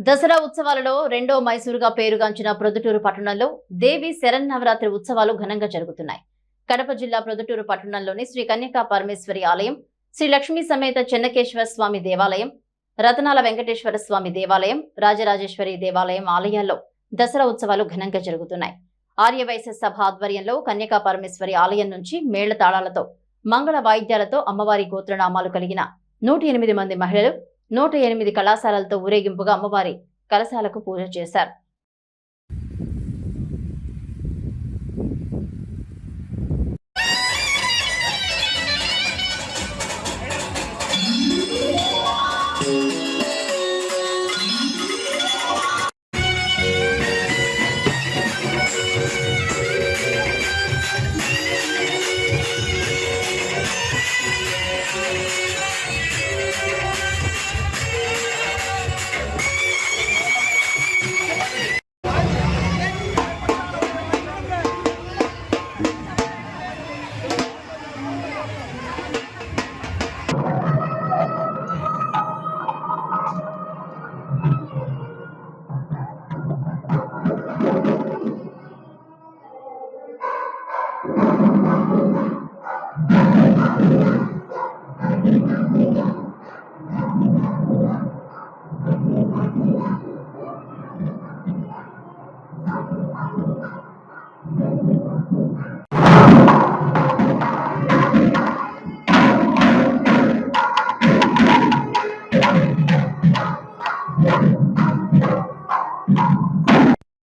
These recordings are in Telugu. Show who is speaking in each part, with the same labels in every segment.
Speaker 1: దసరా ఉత్సవాలలో రెండో మైసూరుగా పేరుగాంచిన ప్రొద్దుటూరు పట్టణంలో దేవి శరన్నవరాత్రి ఉత్సవాలు ఘనంగా జరుగుతున్నాయి. కడప జిల్లా ప్రొద్దుటూరు పట్టణంలోని శ్రీ కన్యకా పరమేశ్వరి ఆలయం శ్రీ లక్ష్మీ సమేత చెన్నకేశ్వర స్వామి దేవాలయం రతనాల వెంకటేశ్వర స్వామి దేవాలయం రాజరాజేశ్వరి దేవాలయం ఆలయాల్లో దసరా ఉత్సవాలు ఘనంగా జరుగుతున్నాయి. ఆర్యవైశ్య సభ ఆధ్వర్యంలో కన్యకా పరమేశ్వరి ఆలయం నుంచి మేళ్ళ తాళాలతో మంగళ వాయిద్యాలతో అమ్మవారి గోత్రనామాలు కలిగిన నూట ఎనిమిది మంది మహిళలు నూట ఎనిమిది కళాశాలలతో ఊరేగింపుగా అమ్మవారి కలశాలకు పూజ చేశారు.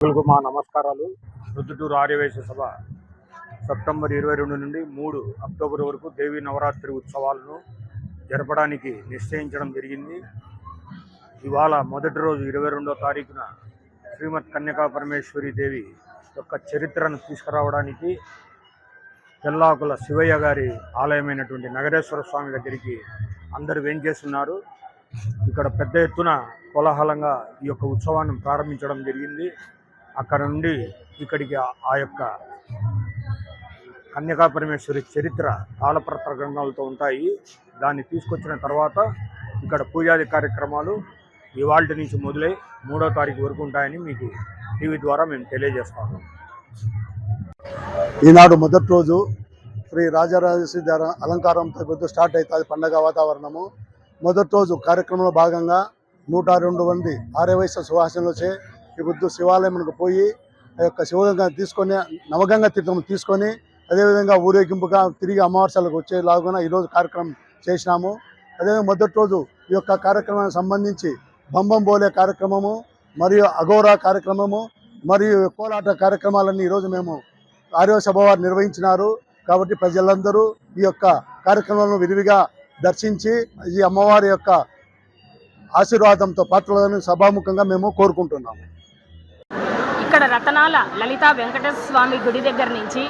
Speaker 2: ప్రజలకు మా నమస్కారాలు. రుద్దుటూరు ఆర్యవేశ సభ సెప్టెంబర్ ఇరవై రెండు నుండి మూడు అక్టోబర్ వరకు దేవీ నవరాత్రి ఉత్సవాలను జరపడానికి నిశ్చయించడం జరిగింది. ఇవాళ మొదటి రోజు ఇరవై రెండో తారీఖున శ్రీమద్ కన్యకా పరమేశ్వరి దేవి యొక్క చరిత్రను తీసుకురావడానికి తెల్లాకుల శివయ్య గారి ఆలయమైనటువంటి నగరేశ్వర స్వామి దగ్గరికి అందరు వేంచేస్తున్నారు ఇక్కడ పెద్ద ఎత్తున కోలాహలంగా ఈ యొక్క ఉత్సవాన్ని ప్రారంభించడం జరిగింది. అక్కడ నుండి ఇక్కడికి ఆ- యొక్క కన్యకా పరమేశ్వరి చరిత్ర గ్రంథాలతో ఉంటాయి. దాన్ని తీసుకొచ్చిన తర్వాత ఇక్కడ పూజాది కార్యక్రమాలు ఇవాళ నుంచి మొదలై మూడో తారీఖు వరకు ఉంటాయని మీకు టీవీ ద్వారా మేము తెలియజేస్తాము.
Speaker 3: ఈనాడు మొదటి రోజు శ్రీ రాజరాజేశ్వరి అలంకారంతో పొద్దు స్టార్ట్ అవుతుంది పండగ వాతావరణము. మొదటి రోజు కార్యక్రమంలో భాగంగా నూట రెండు మంది ఆర్యవైశ్య సువాసనలచే ఈ పొద్దు శివాలయంకు పోయి ఆ యొక్క శివగంగా తీసుకొని నవగంగా తీర్థం తీసుకొని అదేవిధంగా ఊరేగింపుగా తిరిగి అమావాస్యలకు వచ్చేలాగా ఈరోజు కార్యక్రమం చేసినాము. అదేవిధంగా మొదటి రోజు ఈ యొక్క కార్యక్రమానికి సంబంధించి బంబం బోలే కార్యక్రమము మరియు అఘోరా కార్యక్రమము మరియు కోలాట కార్యక్రమాలన్నీ ఈరోజు మేము ఆర్యో సభ వారు నిర్వహించినారు. కాబట్టి ప్రజలందరూ ఈ యొక్క కార్యక్రమాలను విరివిగా దర్శించి ఈ అమ్మవారి యొక్క ఆశీర్వాదంతో పాత్రలను సభాముఖంగా మేము కోరుకుంటున్నాము.
Speaker 4: ఇక్కడ రతనాల లలితా వెంకటేశ్వర స్వామి గుడి దగ్గర నుంచి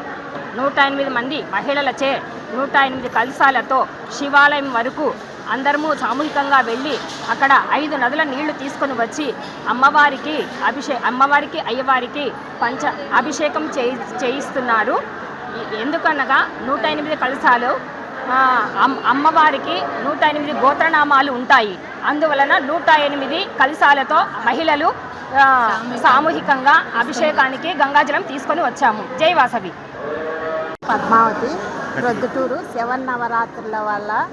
Speaker 4: నూట ఎనిమిది మంది మహిళలచే నూట ఎనిమిది కలశాలతో శివాలయం వరకు అందరము సామూహికంగా వెళ్ళి అక్కడ ఐదు నదుల నీళ్ళు తీసుకొని వచ్చి అమ్మవారికి అభిషే అమ్మవారికి అయ్యవారికి పంచ అభిషేకం చేయి చేయిస్తున్నారు. ఎందుకనగా నూట ఎనిమిది కలశాలు అమ్- అమ్మవారికి నూట ఎనిమిది గోత్రనామాలు ఉంటాయి. అందువలన నూట ఎనిమిది కలశాలతో మహిళలు సామూహికంగా అభిషేకానికి గంగాజలం తీసుకొని వచ్చాము. జై వాసవి.
Speaker 5: పద్మావతి ప్రొద్దుటూరు శవన్ నవరాత్రుల వల్ల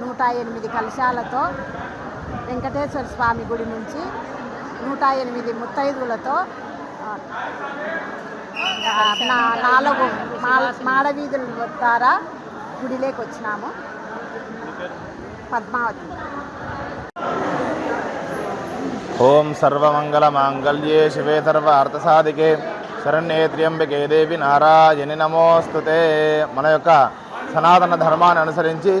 Speaker 5: నూట ఎనిమిది కలశాలతో వెంకటేశ్వర స్వామి గుడి నుంచి నూట ఎనిమిది ముత్తైదులతో నా- నాలుగు మాడవీధుల ద్వారా గుడిలోకి వచ్చినాము. పద్మావతి.
Speaker 6: ఓం సర్వమంగళమాంగళ్యే శివే సర్వ అర్థసాధికే శరణ్యే దేవి నారాయణి నమోస్తుతే. మన యొక్క సనాతన ధర్మాన్ని అనుసరించి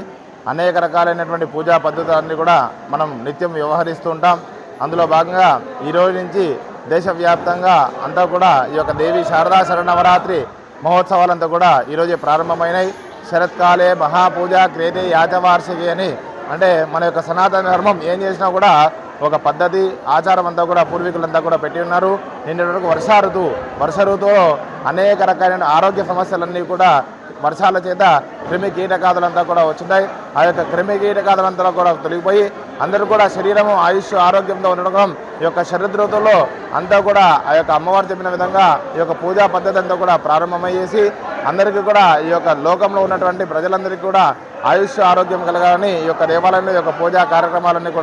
Speaker 6: అనేక రకాలైనటువంటి పూజా పద్ధతులన్నీ కూడా మనం నిత్యం వ్యవహరిస్తూ ఉంటాం. అందులో భాగంగా ఈ రోజు నుంచి దేశవ్యాప్తంగా అంతా కూడా ఈ యొక్క దేవి శారదా శరణవరాత్రి మహోత్సవాలంతా కూడా ఈరోజే ప్రారంభమైనాయి. శరత్కాలే మహాపూజ క్రేతే యాచవార్షికి అని. అంటే మన యొక్క సనాతన ధర్మం ఏం చేసినా కూడా ఒక పద్ధతి ఆచారం అంతా కూడా పూర్వీకులంతా కూడా పెట్టి ఉన్నారు. నిన్నటి వరకు వర్ష ఋతువు వర్ష ఋతువులో అనేక రకాలైన ఆరోగ్య సమస్యలన్నీ కూడా వర్షాల చేత క్రిమి కీటకాదులంతా కూడా వచ్చినాయి ఆ యొక్క క్రిమి కీటకాదులంతా కూడా తొలగిపోయి అందరూ కూడా శరీరము ఆయుష్ ఆరోగ్యంతో ఉండడం ఈ యొక్క శరదృతుల్లో అంతా కూడా ఆ యొక్క అమ్మవారు చెప్పిన విధంగా ఈ యొక్క పూజా పద్ధతి అంతా కూడా ప్రారంభమయ్యేసి అందరికీ కూడా ఈ యొక్క లోకంలో ఉన్నటువంటి ప్రజలందరికీ కూడా ఆయుష్ ఆరోగ్యం కలగాలని ఈ యొక్క దేవాలయంలో ఈ యొక్క పూజా కార్యక్రమాలన్నీ కూడా